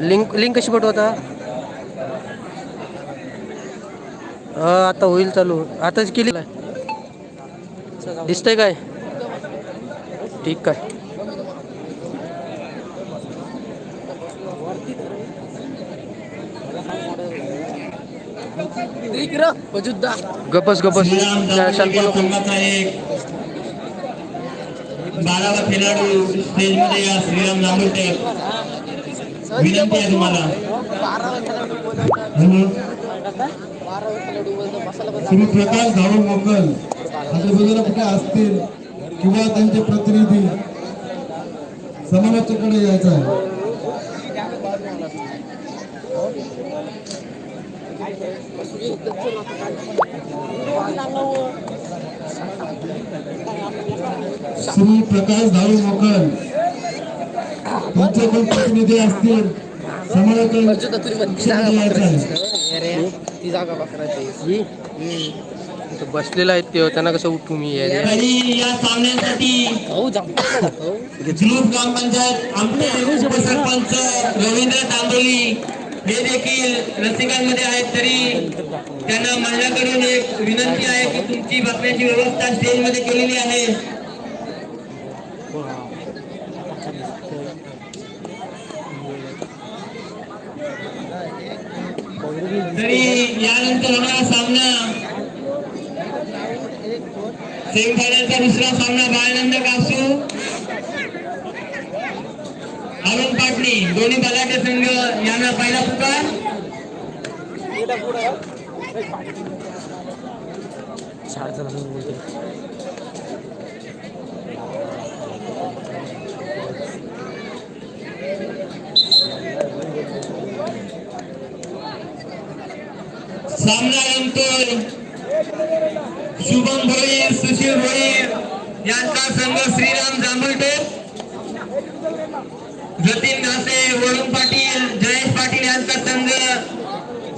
Link link कशी पाठवू आता? आता होईल चालू. आताच केली दिसतंय काय? ठीक काय. गपस गपस बारावा खेळाडू स्टेजमध्ये या श्रीराम जांभेकर विनंती आहे तुम्हाला. हॅलो श्री प्रकाश धाडू मोकल. आजूबाजूला कुठे असतील किंवा त्यांचे प्रतिनिधी? समालोचकाकडे यायचं आहे. श्री प्रकाश धाडू मोकल. त्यांचे असतील. आहे ही बसलेला आहेत ते त्यांना कसं उठू मी या सामन्यासाठी ग्रुप ग्रामपंचायत आमचे उपसरपंच रवींद्र तांबोली हे देखील रसिकांमध्ये आहेत तरी त्यांना माझ्याकडून एक विनंती आहे की तुमची बसण्याची व्यवस्था स्टेजमध्ये केलेली आहे तरी यानंतर होणारा सामना सेमीफायनलचा दुसरा सामना बाळानंद कासू अरुण पाटणी दोन्ही बलाटे संघ यांना पहिला पुकार. चार सामना जिंकतोय शुभम भोई सुशील भोई यांचा संघ श्रीराम जांभळटोप जतीन घासे वरुण पाटील जयेश पाटील यांचा संघ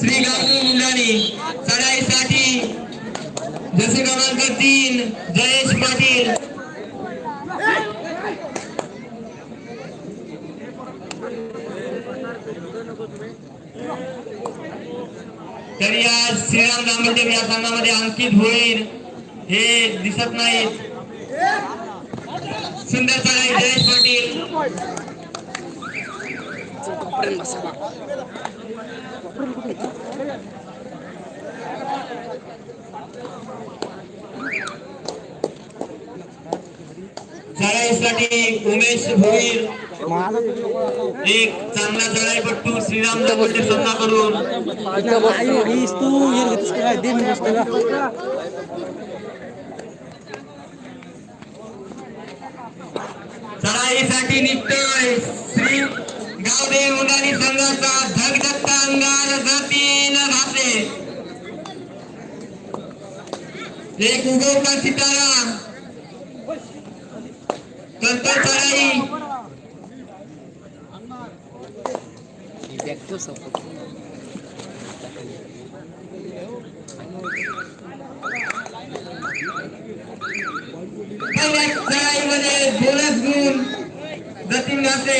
श्री गावू मुंडाणी चढाईसाठी जसे क्रमांक तीन जयेश पाटील तरी आज श्रीराम रामदेव या संघामध्ये अंकित होईल हे दिसत नाही सुंदर चढाई जयेश पाटील. चढाईसाठी उमेश भोईर एक चांगला चढाईपट्टू श्रीराम जांभळदेव संघाकडून चढाईसाठी निघतोय श्री गावदेव मुंडाणी संघाचा धगधगता अंगार जातीन घासे एक उगवता सितारा करतो चढाई चढाईमध्ये बोनस गुण जतीन घासे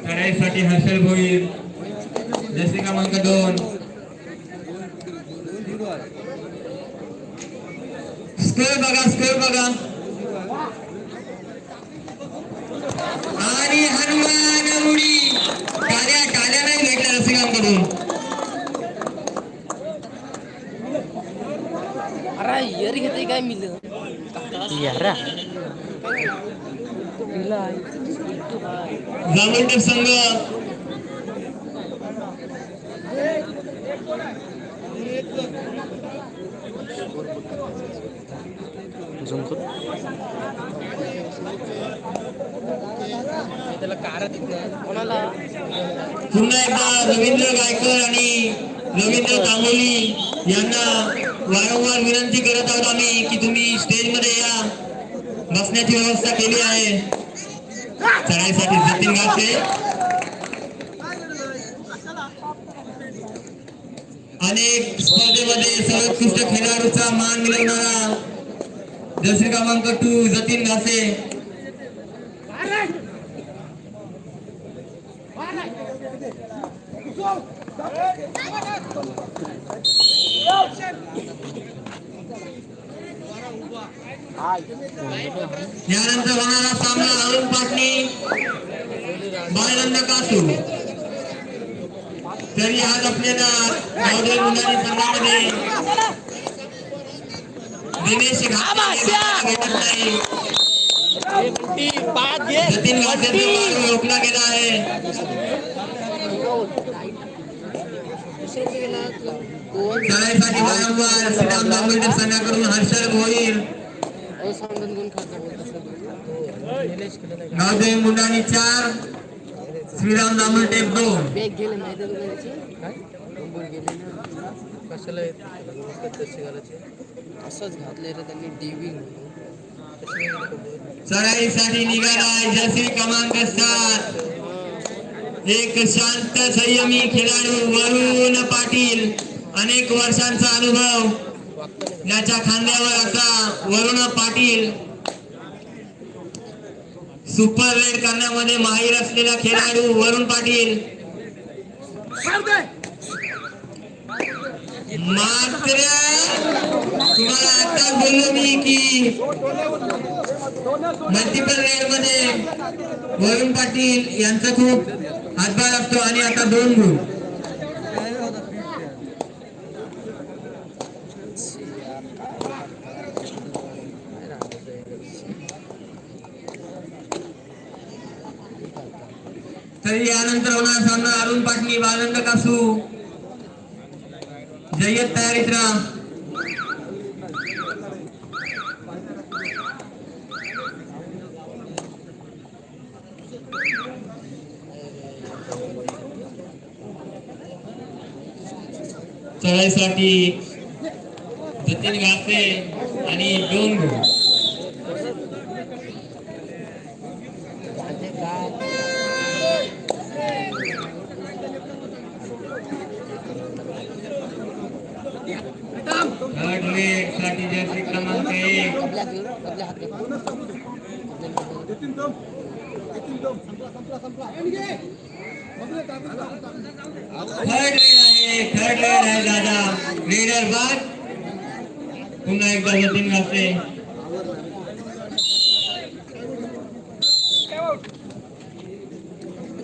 चढाईसाठी हर्षल भोईर जसे क्रमांक दोन स्कोर बघा स्कोर बघा. आणि हनुमान उडी टाळ्या टाळ्या नाही भेटल्या रसिकांकडून. अरे घेते काय मिल यारा. संघ. यांना वारंवार विनंती करत आहोत आम्ही की तुम्ही स्टेजमध्ये या. बसण्याची व्यवस्था केली आहे. चढाईसाठी जतीन गावचे. अनेक स्पर्धेमध्ये सर्वोत्कृष्ट खेळाडूचा मान मिळवणारा जसे क्रमांक टू जतीन घासे Go! यानंतर होणारा सामना अरुण पाटणी बाळनंद कासू. तरी आज आपल्याला गावदेव मुलांनी संघामध्ये दिनेश मार्ग रोखला गेला आहे. खेळासाठी वारंवार श्रीराम दामोदर संघाकडून हर्षल भोईर गावदेव मुलांनी चार श्रीराम दामोदर दोन कशाला असंच रे त्यांनी चढाईसाठी निघाला जसे क्रमांक सात एक शांत संयमी खेळाडू वरुण पाटील. अनेक वर्षांचा अनुभव याच्या खांद्यावर असा वरुण पाटील सुपर रेड करण्यामध्ये माहीर असलेला खेळाडू वरुण पाटील. मात्र तुम्हाला आता बोललो मी की मल्टिपल रेडमध्ये वरुण पाटील यांचा खूप हातभार असतो आणि आता दोन गुण तरी यानंतर होणार सामना अरुण पाटणी बालंद कासू. जय्यत तयारीत राहा. चढाईसाठी जतीन घासे आणि दोन गुण थर्ड लेगसाठी जर्सी क्रमांक एक आपल्या आपल्या हात थर्ड रेड आहे थर्ड रेड आहे दादा रेडर बाद पुन्हा एकदा जतीन घासे त्यांचे ॲक्टर जाताना दहाची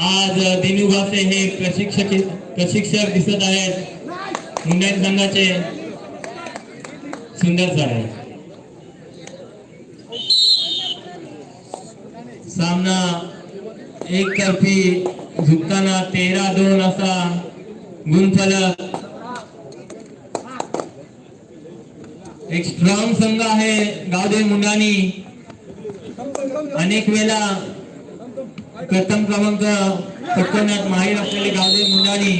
आज दिनू भासे हे प्रशिक्षक प्रशिक्षक दिसत आहेत. मुंडन संघाचे सुंदर सर आहे सामना एक तर्फी झुकताना तेरा दोन असा गुणफलक एक स्ट्रॉंग संघ आहे गावदेव मुंडानी. अनेक वेळा प्रथम क्रमांक पटकवण्यात माहीर असलेले गावदेव मुंडाणी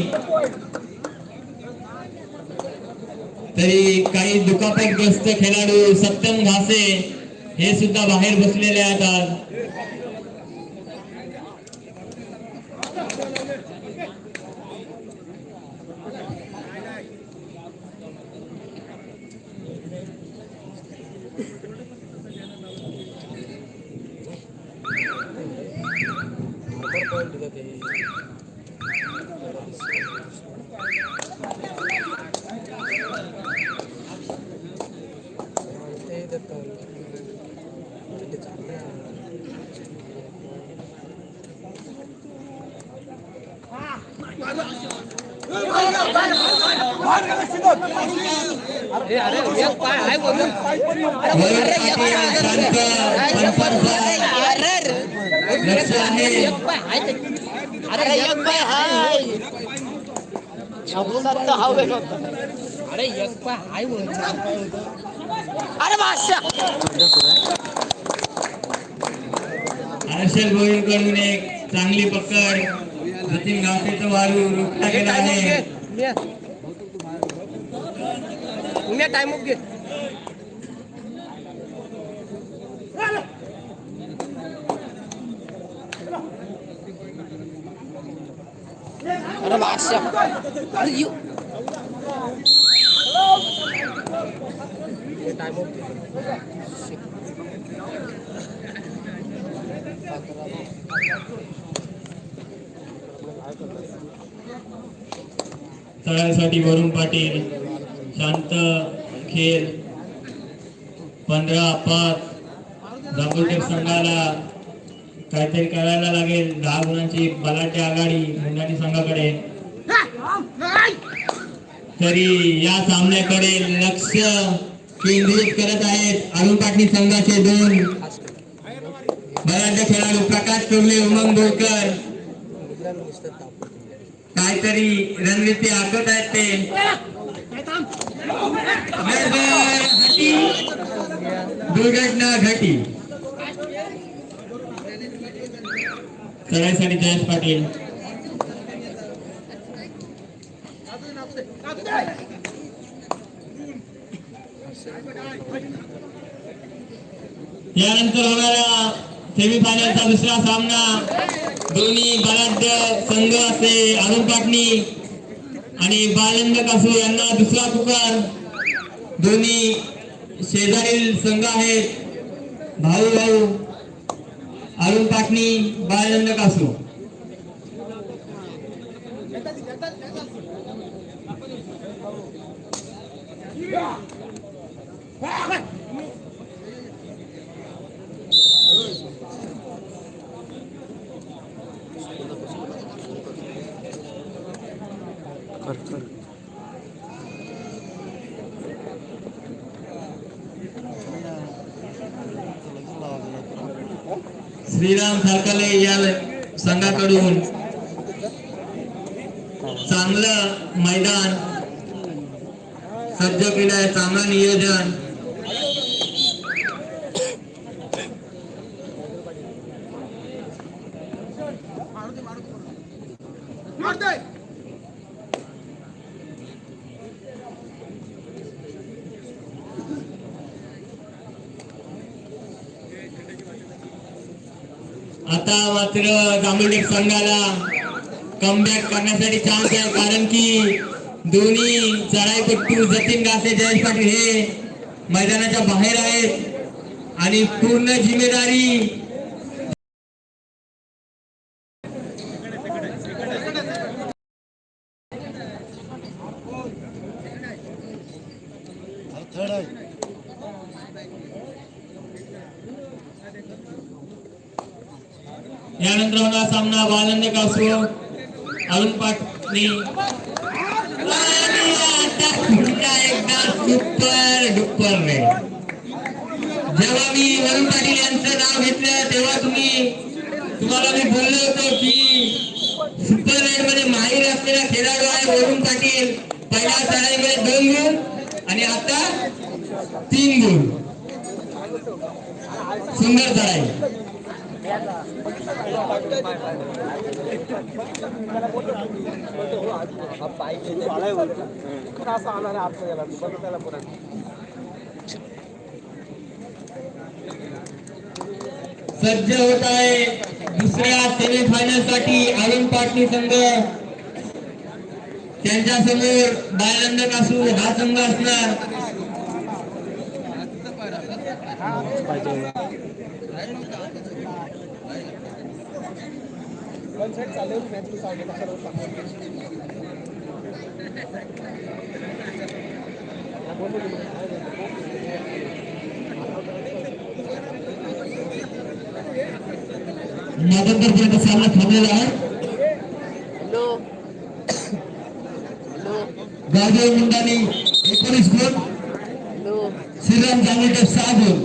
तरी काही दुखापतग्रस्त खेळाडू सप्तम घासे हे सुद्धा बाहेर बसलेले आहेत आज अरे अरे एक पाय आहे बोल वरुण पाटील, शांत, पंचांचा लक्ष आहे पाटील एक पाय हाय ते. अरे एक पाय हाय अरे एक पाय हाय. अरे बादशाह हर्षल गोविंदकडून एक चांगली पकड. सचिन गावतेचं वारू रोखला गेला आहे. टाइम घे. अरे बादशाह यू वरुण पाटील शांत खेळ पंधरा पाच जागोटेक संघाला काहीतरी करायला लागेल. दहा गुणांची बलाढ्य आघाडी मुंडाणी संघाकडे. तरी या सामन्याकडे लक्ष केंद्रित करत आहेत अरुण पाटणी संघाचे दोन. बलाढ्य खेळाडू प्रकाश टोगले उमंग बोरकर. काहीतरी रणनीती आखत आहेत ते. दुर्घटना घटी. करायसाठी जयंत पाटील. यानंतर होणारा सेमीफायनलचा दुसरा सामना दोन्ही बलाढ्य संघ असे अरुण पाटणी आणि बालंद कासू यांना दुसरा पुकार. दोन्ही शेजारील संघ आहेत भाऊ भाऊ अरुण पाटणी बालंद कासू. श्रीराम सारखले या संघाकडून चांगलं मैदान सज्ज केलं चांगलं नियोजन आता मात्र जांभुडेक संघाला कमबॅक करण्यासाठी चान्स आहे. कारण की दोन्ही चढाईपट्टू जतीन गासे जयेश पाटील हे मैदानाच्या बाहेर आहेत. आणि पूर्ण जिम्मेदारी यानंतर होणार सामना बालंद कासू अरुण पाटणी एकदा सुपर डुपर रे जेव्हा मी वरुण पाटील यांचं नाव घेतलं तेव्हा तुम्ही तुम्हाला मी बोललो होतो की सुपर रेडमध्ये माहीर असलेला खेळाडू आहे वरुण पाटील. पहिल्या चढाईमध्ये दोन गुण आणि आता तीन गुण. सुंदर चढाई सज्ज होत आहे दुसऱ्या सेमीफायनलसाठी अरुण पाटणी संघ. त्यांच्यासमोर बायलंद कासू हा संघ असणार. नोव्हेंबरपर्यंत सामना थांबलेला आहे. गाजव मुंडानी एकोणीस गुण श्रीराम जांभेकर सहा गुण.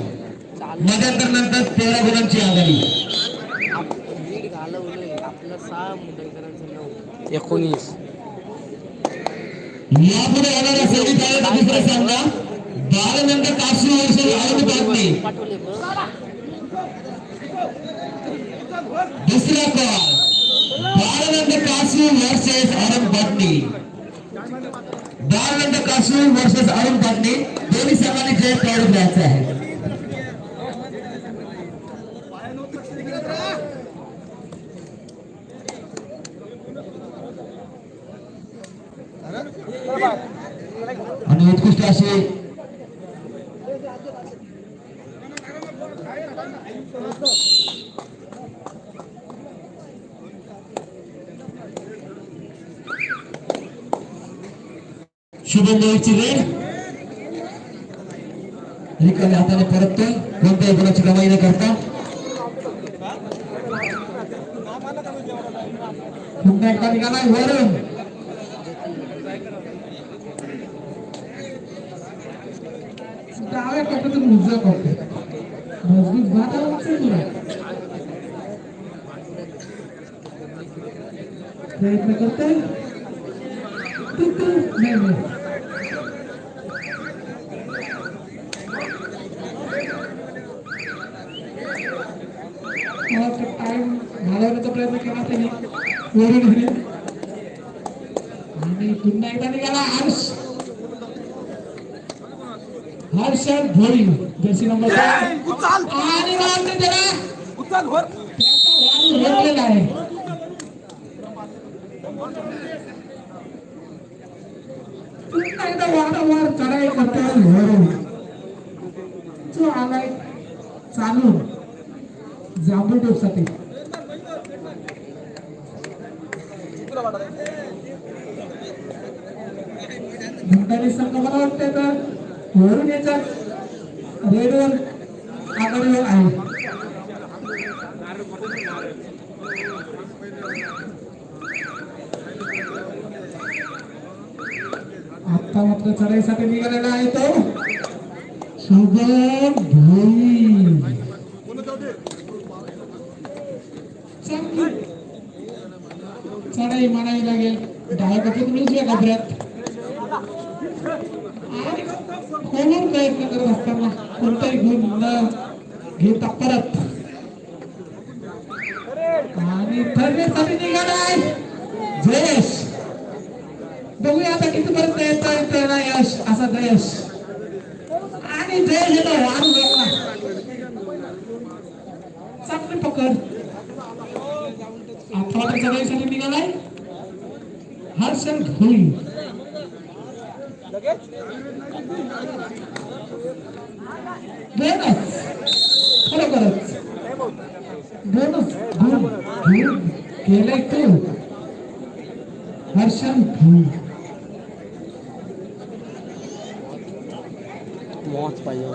मध्यंतर नंतर तेरा गुणांची आघाडी. एकोणीस यापुढे येणारा सेमीफायनलचा दुसरा सामना बालनंद काशी वर्ष आनंद पाटणे दुसरा call. Balnand Kashi versus Arun Patne Balnand Kashi versus Arun Patne दोन्ही संघांनी जय काढून द्यायचा आहे आणि उत्कृष्ट असे शुभम मोहितची रेड रिकाम्या हाताने परततोय कोणत्याही गुणाची कमाई न करता पुन्हा एकदा निघालाय वरून तू नाही नाही. मला वाटतं टाइम घालवण्याचा प्रयत्न केला त्यांनी वरून आले. आणि पुन्हा एकदा निघाला Harsh. Harshad Bhoi jersey number. आणि त्याचा आहे पुन्हा एकदा वारंवार चढाई करतोय वरून तो आलाय चालून जांभूळ टोपसाठी भंडारी संघ मला वाटतंय तर वरून याच्यात रेडवर आघाडीवर आहे. आता मात्र चढाईसाठी निघालेला आहे तो शुभम भोई चांगली चढाई मानावी लागेल डाव्या कपातून उजव्या कपड्यात आणि खोलून प्रयत्न करत असताना कोणताही गुण न घेता परत आणि ठरण्यासाठी निघालाय जयेश बघूया आता कितीपर्यंत येता येतं ना यश असा देश. आणि देश येतो वाढू लागला चांगली पकड. आपला त्याच्या देशाने निघालाय. हर्षल घोई बोनस. खरोखरच बोनस गुण गुण केलंय तू. हर्षल घोई मॉच पाहिजे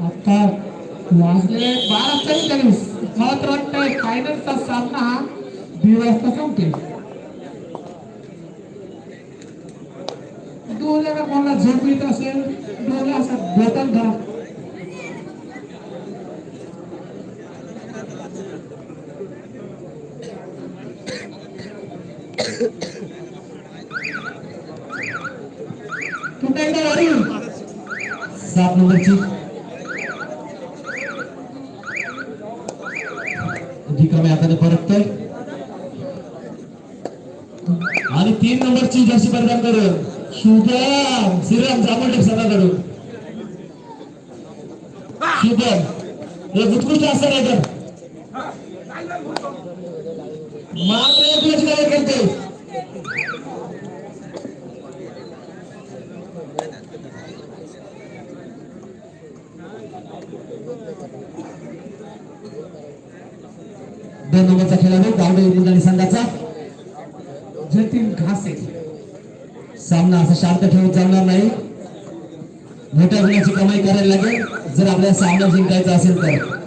आता वाजले बारा चव्वेचाळीस मला तर सामना हा दीड वाजता धरा एक असं नाही तर मात्र एकच गुणाची कमाई दोन नंबरचा खेळाडू गावडे मुलानी संघाचा. जतीन घासे. सामना असा शांत ठेवून चालणार नाही. मोठ्या गुणाची कमाई करायला लागेल. जर आपल्याला सामना जिंकायचा असेल तर.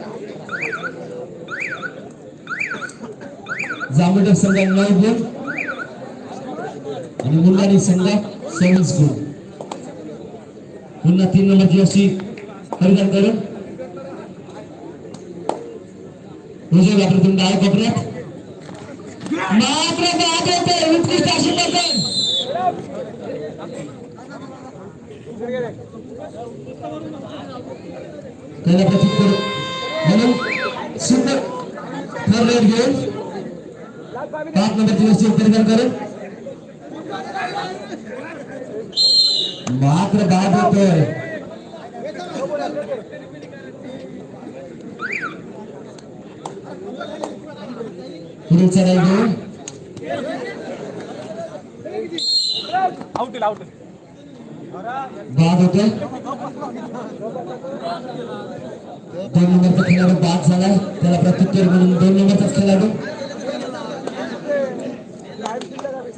जांभूळ संघात नऊ गुण. आणि मुलांनी संघात सव्वीस गुण. पुन्हा तीन नंबरची अशी हरिदान करून उजव्या वापरातून डाव्या कोपऱ्यात मात्र बाद होते उत्कृष्ट अशी पकड. त्याला प्रत्युत्तर म्हणून सुंदर थर्ड रेड घेऊन. पाच नंबरची वस्तू परिधान करून. मात्र बाद होतोय पुढील चढाई घेऊन. बाद होतोय दोन नंबरचा खेळाडू बाद झालाय. त्याला प्रत्युत्तर म्हणून दोन नंबरचाच खेळाडू.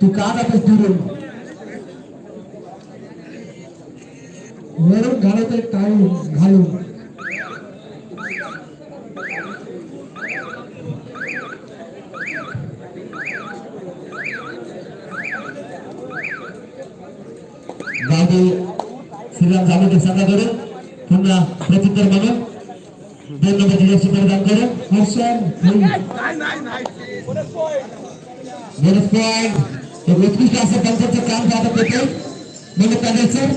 तू का जातोस दुरून वरून घालत आहे टाळून घालून. गावडे श्रीराम जागोदर संघाकडून पुन्हा प्रत्युत्तर म्हणून. दोन नंबरची वस्तू परिधान करून हर्षण. बोनस एक उत्कृष्ट असं पंचायतचं काम पाहतात येते म्हणून करायचं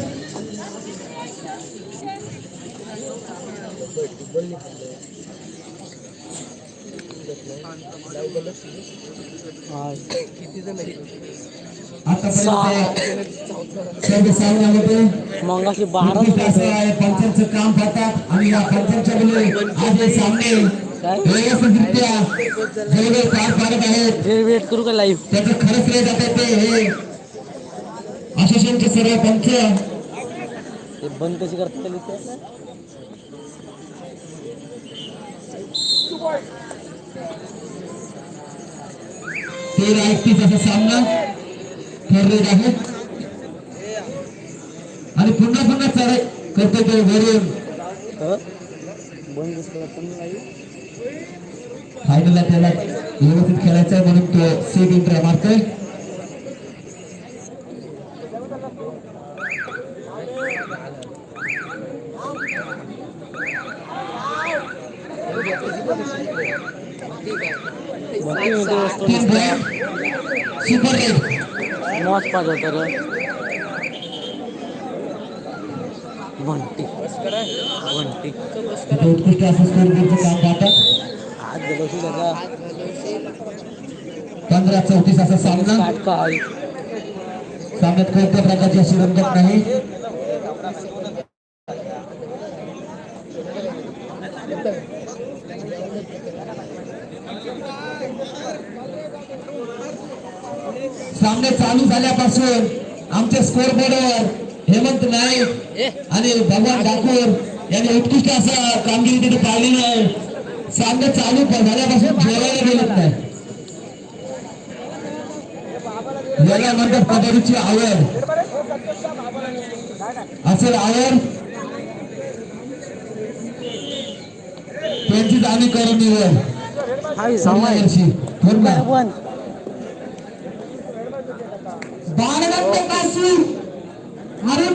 किती जण आहे आतापर्यंत सर्व सावून आले ते. मगाशी बारा पंचांचं काम पाहतात आणि या पंचांच्या आज सामने वेट करू का लाईव्ह त्याचं खरंच श्रेय जाते ते हे. असोसिएशनचे सर्व पंच. ते बंद कशी करता ते तेरा एकतीस असा सामना ठरलेला आहे. आणि पुन्हा पुन्हा चढाई करतो ते वरून. बंद कसं करता लाईव्ह फायनलला त्याला व्यवस्थित खेळायचा आहे म्हणून तो सेट इंट्रा मारतोय. तीन पॉईंट सुपर रेड मॉच पाहिजे तर घंटी घंटी असं काम पाहतात पंधरा चौतीस असा सामना सामन्यात कोणत्या प्रकारची अशी रंगत नाही सामने चालू झाल्यापासून आमच्या स्कोर बोर्डवर हेमंत नाईक आणि भगवान ठाकूर यांनी उत्कृष्ट असं कामगिरी तिथे पाहिलेली आहे सामने चालू झाल्यापासून जेवायला गेलेत नाही. याला म्हणतात कबड्डीची आवड असेल आवड त्यांची जाणी करून निवड सहा पुढल्या वर्षी. पुन्हा पण कासू अरुण